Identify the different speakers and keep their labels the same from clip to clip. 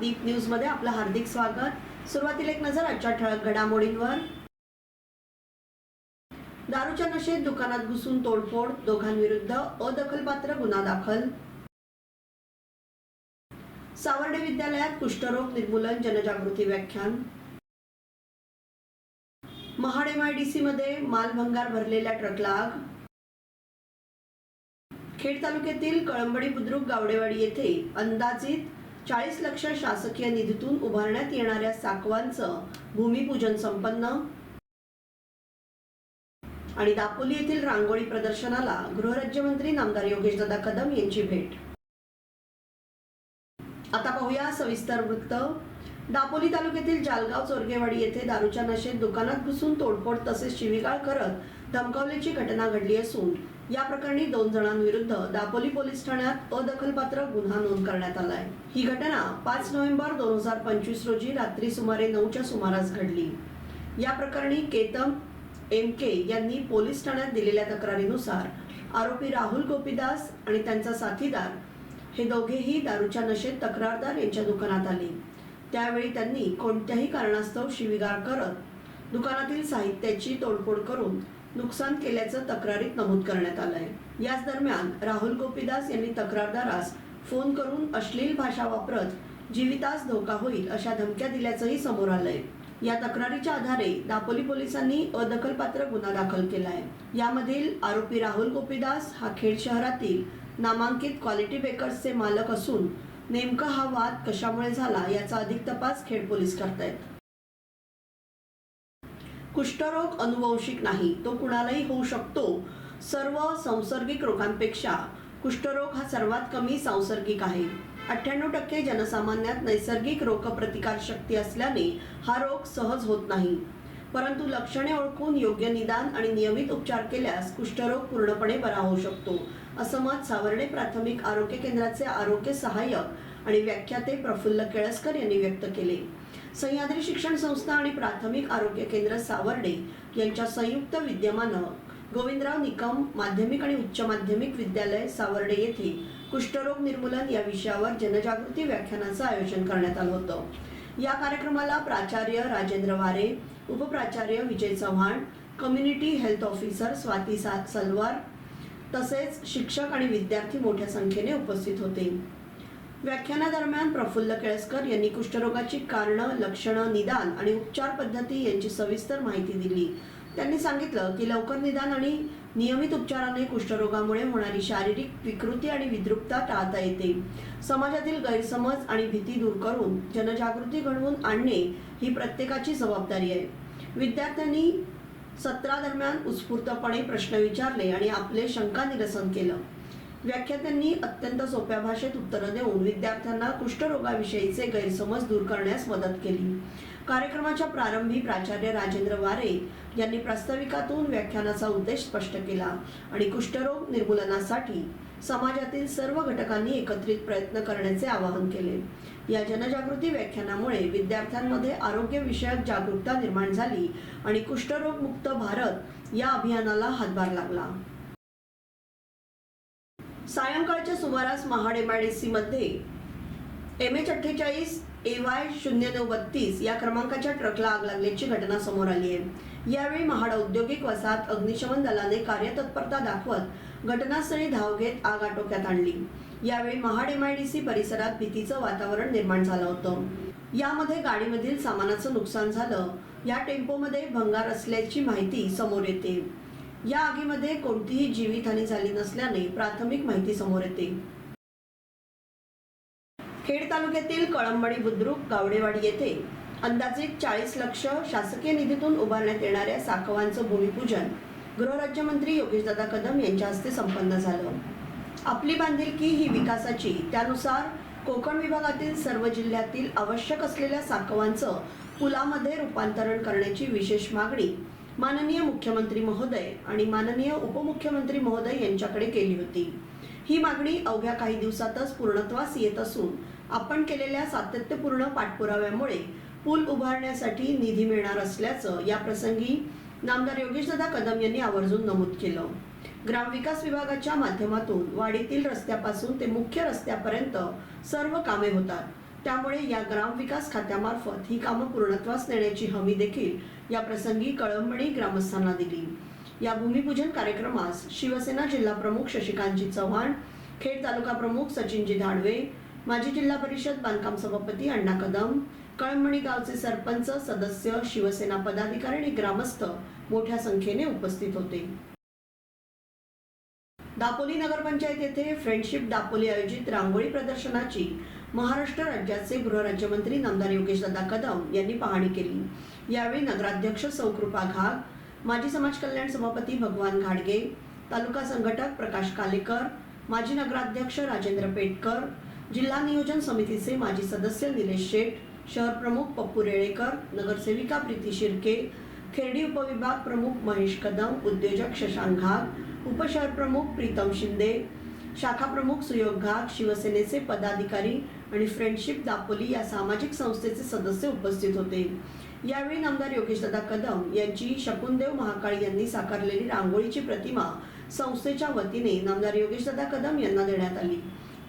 Speaker 1: न्यूजमध्ये आपलं हार्दिक स्वागत. सुरुवातीला एक नजर आजच्या ठळक घडामोडींवर. दारूच्या नशेत दुकानात घुसून तोडफोड दोघांविरुद्ध अदखलपात्र गुन्हा दाखल. सावर्डे विद्यालयात कुष्ठरोग निर्मूलन जनजागृती व्याख्यान. महाड एमआयडीसी मध्ये मालभंगार भरलेल्या ट्रकला आग खेड तालुक्यातील कळंबडी बुद्रुक गावडेवाडी येथे अंदाजित चाळीस लक्ष शासकीय निधीतून उभारण्यात येणाऱ्या साकवांचं भूमिपूजन संपन्न. आणि दापोली येथील रांगोळी प्रदर्शनाला गृहराज्यमंत्री नामदार योगेशदादा कदम यांची भेट. आता पाहूया सविस्तर वृत्त. दापोली तालुक्यातील जालगाव चोरगेवाडी येथे दारूच्या नशेत दुकानात घुसून तोडफोड तसेच शिवीगाळ करत धमकावल्याची घटना घडली असून या प्रकरणी दोन जणांविरुद्ध दापोली पोलीस ठाण्यात अदखलपात्र गुन्हा नोंद करण्यात आलाय. ही घटना पाच नोव्हेंबर दोन हजार पंचवीस रोजी रात्री सुमारे नऊच्या सुमारास घडली. या प्रकरणी केतम एम के यांनी पोलीस ठाण्यात दिलेल्या तक्रारीनुसार आरोपी राहुल गोपीदास आणि त्यांचा साथीदार हे दोघेही दारूच्या नशेत तक्रारदार यांच्या दुकानात आले. त्यावेळी त्यांनी कोणत्याही कारणास्तव शिवीगार करत दुकानातील साहित्याची तोडफोड करून नुकसान केल्याचं तक्रारीत नमूद करण्यात आलंय याच दरम्यान राहुल गोपीदास यांनी तक्रारदारास फोन करून अश्लील भाषा वापरत जीवितास धोका होईल अशा धमक्या दिल्याचंही समोर आलंय. या तक्रारीच्या आधारे दापोली पोलिसांनी अदखलपात्र गुन्हा दाखल केला आहे. यामधील आरोपी राहुल गोपीदास हा खेड शहरातील नामांकित क्वालिटी बेकर्सचे मालक असून नेमका हा वाद कशामुळे झाला याचा अधिक तपास खेड पोलीस करतायत. कुष्ठरोग अनुवंशिक नाही तो कुणालाही होऊ शकतो. सर्व संसर्गिक रोगांपेक्षा कुष्ठरोग हा सर्वात कमी सांसर्गिक आहे. अठ्ठ्याण्णव टक्के जनसामान्यात नैसर्गिक रोगप्रतिकार शक्ती असल्याने हा रोग सहज होत नाही. परंतु लक्षणे ओळखून योग्य निदान आणि नियमित उपचार केल्यास कुष्ठरोग पूर्णपणे बरा होऊ शकतो असं मत सावर्डे प्राथमिक आरोग्य केंद्राचे आरोग्य सहाय्यक आणि व्याख्याते प्रफुल्ल केळसकर यांनी व्यक्त केले. सह्याद्री शिक्षण संस्था आणि प्राथमिक आरोग्य केंद्र सावर्डे यांच्या संयुक्त विद्यमानं गोविंदराव निकम माध्यमिक आणि उच्च माध्यमिक विद्यालय सावर्डे येथे कुष्ठरोग निर्मूलन या विषयावर जनजागृती व्याख्यानाचं आयोजन करण्यात आलं होतं. या कार्यक्रमाला प्राचार्य Rajendra Ware उपप्राचार्य Vijay Chavan community health officer Swati Salvar तसेच शिक्षक आणि विद्यार्थी मोठ्या संख्येने उपस्थित होते. व्याख्यानादरम्यान प्रफुल्ल केळसकर यांनी कुष्ठरोगाची कारणं लक्षणं निदान आणि उपचार पद्धती यांची सविस्तर माहिती दिली. त्यांनी सांगितलं की लवकर निदान आणि नियमित उपचाराने कुष्ठरोगामुळे होणारी शारीरिक विकृती आणि विद्रुपता टाळता येते. समाजातील गैरसमज आणि भीती दूर करून जनजागृती घडवून आणणे ही प्रत्येकाची जबाबदारी आहे. विद्यार्थ्यांनी सत्रादरम्यान उत्स्फूर्तपणे प्रश्न विचारले आणि आपले शंका निरसन केलं. व्याख्यात्यांनी अत्यंत सोप्या भाषेत उत्तरं देऊन विद्यार्थ्यांना कुष्ठरोगाविषयीचे गैरसमज दूर करण्यास मदत केली. कार्यक्रमाच्या प्रारंभी प्राचार्य राजेंद्र वारे यांनी प्रास्ताविकातून व्याख्यानाचा उद्देश स्पष्ट केला आणि कुष्ठरोग निर्मूलनासाठी समाजातील सर्व घटकांनी एकत्रित प्रयत्न करण्याचे आवाहन केले. या जनजागृती व्याख्यानामुळे विद्यार्थ्यांमध्ये आरोग्यविषयक जागरूकता निर्माण झाली आणि कुष्ठरोग मुक्त भारत या अभियानाला हातभार लागला. सायंकाळच्या सुमारास महाड डी मध्ये एम एच अठ्ठेचाळीस ए वाय शून्य नऊ बत्तीस या क्रमांकाच्या ट्रकला आग लागल्याची घटना समोर आली आहे. यावेळी महाड औद्योगिक वसाहत अग्निशमन दलाने कार्यतत्परता दाखवत घटनास्थळी धाव घेत आग आटोक्यात आणली. यावेळी महाड सी परिसरात भीतीचं वातावरण निर्माण झालं होतं. यामध्ये गाडीमधील सामानाचं नुकसान झालं. या टेम्पोमध्ये भंगार असल्याची माहिती समोर येते. या आगीमध्ये कोणतीही जीवितहानी झाली नसल्याने प्राथमिक माहिती समोर येते. खेड तालुक्यातील कळंबडी बुद्रुक गावडेवाडी येथे अंदाजे चाळीस लक्ष शासकीय निधीतून उभारण्यात येणाऱ्या साखवांचं भूमिपूजन गृहराज्यमंत्री योगेशदादा कदम यांच्या हस्ते संपन्न झालं. आपली बांधिलकी ही विकासाची त्यानुसार कोकण विभागातील सर्व जिल्ह्यातील आवश्यक असलेल्या साखवांचं पुलामध्ये रूपांतरण करण्याची विशेष मागणी माननीय मुख्यमंत्री महोदय आणि माननीय उपमुख्यमंत्री महोदय यांच्याकडे केली होती. ही मागणी अवघ्या काही दिवसातच पूर्णत्वास येत असून आपण केलेल्या सातत्यपूर्ण पाठपुराव्यामुळे पूल उभारण्यासाठी निधी मिळणार असल्याचं या प्रसंगी नामदार योगेशदादा कदम यांनी आवर्जून नमूद केलं. ग्रामविकास विभागाच्या माध्यमातून वाडीतील रस्त्यापासून ते मुख्य रस्त्यापर्यंत सर्व कामे होतात. त्यामुळे या ग्रामविकास खात्यामार्फत ही कामं पूर्णत्वास नेण्याची हमी देखील या प्रसंगी कळंबणी ग्रामस्थांना दिली. या भूमिपूजन कार्यक्रमास शिवसेना जिल्हा प्रमुख शशिकांतजी चव्हाण खेड तालुका प्रमुख सचिनजी धाडवे माजी जिल्हा परिषद बांधकाम सभापती अण्णा कदम कळंबणी गावचे सरपंच सदस्य शिवसेना पदाधिकारी आणि ग्रामस्थ मोठ्या संख्येने उपस्थित होते. दापोली नगरपंचायत येथे फ्रेंडशिप दापोली आयोजित रांगोळी प्रदर्शनाची महाराष्ट्र राज्याचे गृहराज्यमंत्री नामदार योगेशदादा कदम यांनी पाहणी केली. यावेळी नगराध्यक्ष सौकृपा घाग माजी समाज कल्याण सभापती भगवान घाडगे तालुका संघटक प्रकाश कालेकर माजी नगराध्यक्ष राजेंद्र पेटकर जिल्हा नियोजन समितीचे माजी सदस्य निलेश शेठ शहर प्रमुख पप्पू रेळेकर नगरसेविका प्रीती शिर्के खेरडी उपविभाग प्रमुख महेश कदम उद्योजक शशांक घाग उपशहर प्रमुख प्रीतम शिंदे शाखा प्रमुख सुयोग घाग शिवसेनेचे पदाधिकारी आणि फ्रेंडशिप दापोली या सामाजिक संस्थेचे सदस्य उपस्थित होते. यावेळी नामदार योगेशदादा कदम यांची शकुनदेव महाकाळ यांनी साकारलेली रांगोळीची प्रतिमा संस्थेच्या वतीने नामदार योगेशदादा कदम यांना देण्यात आली.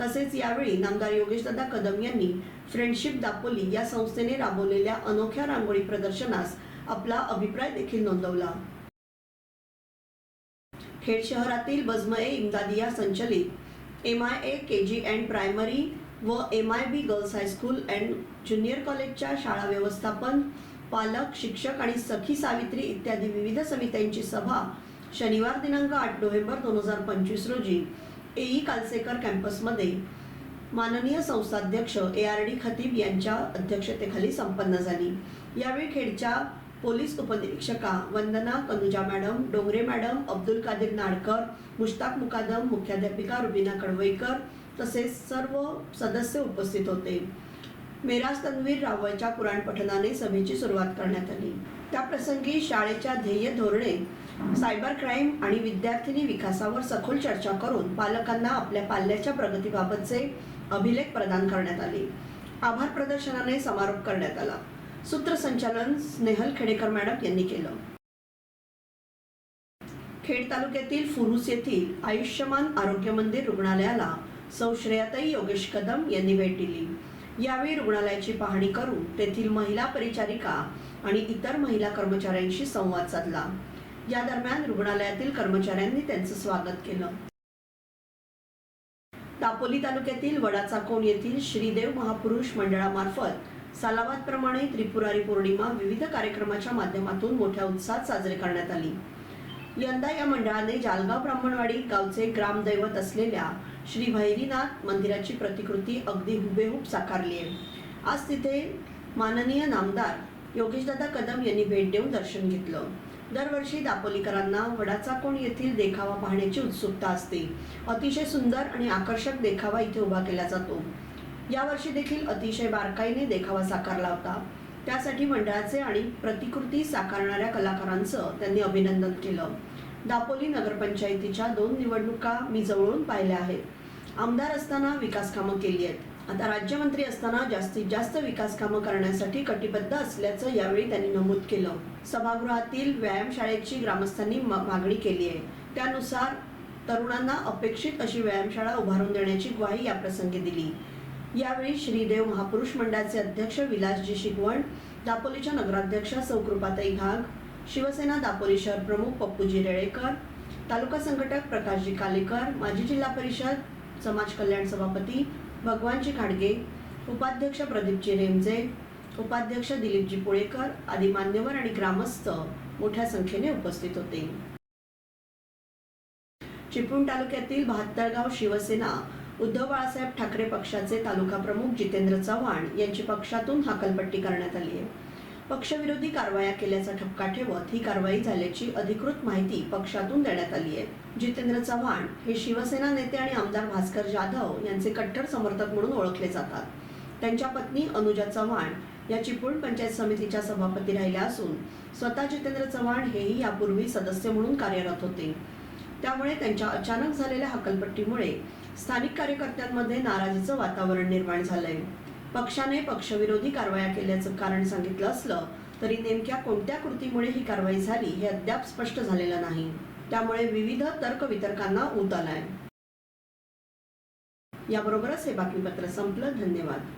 Speaker 1: तसेच यावेळी नामदार योगेशदादा कदम यांनी फ्रेंडशिप दापोली या संस्थेने राबवलेल्या अनोख्या रांगोळी प्रदर्शनास आपला अभिप्राय देखील नोंदवला. खेड शहरातील बजमए इमदादिया संचलित M I A K G and primary व M I B girls high school and junior कॉलेजच्या शाळा व्यवस्थापन पालक शिक्षक आणि सखी सावित्री इत्यादी विविध समित्यांची सभा शनिवार दिनांक आठ नोव्हेंबर दोन हजार पंचवीस रोजी एई कालसेकर कॅम्पसमध्ये माननीय संस्थाध्यक्ष ए आर डी खतीब यांच्या अध्यक्षतेखाली संपन्न झाली. यावेळी खेडच्या पोलीस उपनिरीक्षका वंदना कनुजा मॅडम डोंगरे मॅडम अब्दुल कादिर नाडकर मुश्ताक मुकादम मुख्याध्यापिका रुबिना कडवईकर तसेच सर्व सदस्य उपस्थित होते. मेराज तन्वीर रावळच्या पुराण पठनाने सभेची सुरुवात करण्यात आली. त्या प्रसंगी शाळेच्या ध्येय धोरणे सायबर क्राईम आणि विद्यार्थिनी विकासावर सखोल चर्चा करून पालकांना आपल्या पाल्याच्या प्रगतीबाबतचे अभिलेख प्रदान करण्यात आले. आभार प्रदर्शनाने समारोप करण्यात आला. सूत्रसंचालन स्नेहल खेडेकर मॅडम यांनी केलं. खेड तालुक्यातील फुरुस येथील आयुष्यमान आरोग्य मंदिर रुग्णालयाला सौ श्रेयाताई योगेश कदम यांनी भेट दिली. यावेळी रुग्णालयाची पाहणी करून तेथील महिला परिचारिका आणि इतर महिला कर्मचाऱ्यांशी संवाद साधला. या दरम्यान रुग्णालयातील कर्मचाऱ्यांनी त्यांचं स्वागत केलं. दापोली तालुक्यातील वडाचाकोण येथील श्रीदेव महापुरुष मंडळामार्फत सालाबादप्रमाणे त्रिपुरारी पौर्णिमा विविध कार्यक्रमाच्या माध्यमातून मोठ्या उत्साहात साजरी करण्यात आली. यंदा या मंडळाने जालगाव ब्राह्मणवाडी गावचे ग्रामदैवत असलेल्या श्री भैरीनाथ मंदिराची प्रतिकृती अगदी हुबेहूब साकारली आहे. आज तिथे माननीय नामदार योगेशदादा कदम यांनी भेट देऊन दर्शन घेतलं. दरवर्षी दापोलीकरांना वडाचाकोण येथील देखावा पाहण्याची उत्सुकता असते. अतिशय सुंदर आणि आकर्षक देखावा इथे उभा केला जातो. यावर्षी देखील अतिशय बारकाईने देखावा साकारला होता. त्यासाठी मंडळाचे आणि प्रतिकृती साकारणाऱ्या कलाकारांचं त्यांनी अभिनंदन केलं. दापोली नगरपंचायतीच्या दोन निवडणुका मी जवळून पाहिल्या आहेत. आमदार असताना विकास कामं केली आहेत. आता राज्यमंत्री असताना जास्तीत जास्त विकास कामं करण्यासाठी कटिबद्ध असल्याचं यावेळी त्यांनी नमूद केलं. सभागृहातील व्यायामशाळेची ग्रामस्थांनी मा- मागणी केली आहे. त्यानुसार तरुणांना अपेक्षित अशी व्यायामशाळा उभारून देण्याची ग्वाही याप्रसंगी दिली. यावेळी श्रीदेव महापुरुष मंडळाचे अध्यक्ष विलासजी शिगवण दापोलीच्या नगराध्यक्षा सौकृपाताई घाग शिवसेना दापोली शहर प्रमुख पप्पूजी रेळेकर तालुका संघटक प्रकाशजी कालेकर माजी जिल्हा परिषद समाज कल्याण सभापती भगवानजी खाडगे उपाध्यक्ष प्रदीपजी रेमजे उपाध्यक्ष दिलीपजी पोळेकर आदी मान्यवर आणि ग्रामस्थ मोठ्या संख्येने उपस्थित होते. चिपळूण तालुक्यातील बहात्तरगाव शिवसेना उद्धव बाळासाहेब ठाकरे पक्षाचे तालुका प्रमुख जितेंद्र चव्हाण यांची पक्षातून हाकलपट्टी करण्यात आली आहे. पक्षविरोधी कारवाया केल्याचा ठपका ठेवत ही कारवाई झाल्याची अधिकृत माहिती पक्षातून देण्यात आली आहे. जितेंद्र चव्हाण हे शिवसेना नेते आणि आमदार भास्कर जाधव यांचे कट्टर समर्थक म्हणून ओळखले जातात. त्यांच्या पत्नी अनुजा चव्हाण या चिपळूण पंचायत समितीच्या सभापती राहिल्या असून स्वतः जितेंद्र चव्हाण हेही यापूर्वी सदस्य म्हणून कार्यरत होते. त्यामुळे त्यांच्या अचानक झालेल्या हकलपट्टीमुळे स्थानिक कार्यकर्त्यांमध्ये नाराजीचं वातावरण निर्माण झालंय. पक्षाने पक्षविरोधी कारवाया केल्याचं कारण सांगितलं असलं तरी नेमक्या कोणत्या कृतीमुळे ही कारवाई झाली हे अद्याप स्पष्ट झालेलं नाही. त्यामुळे विविध तर्कवितर्कांना ऊत आलाय. याबरोबरच हे बातमीपत्र संपलं. धन्यवाद.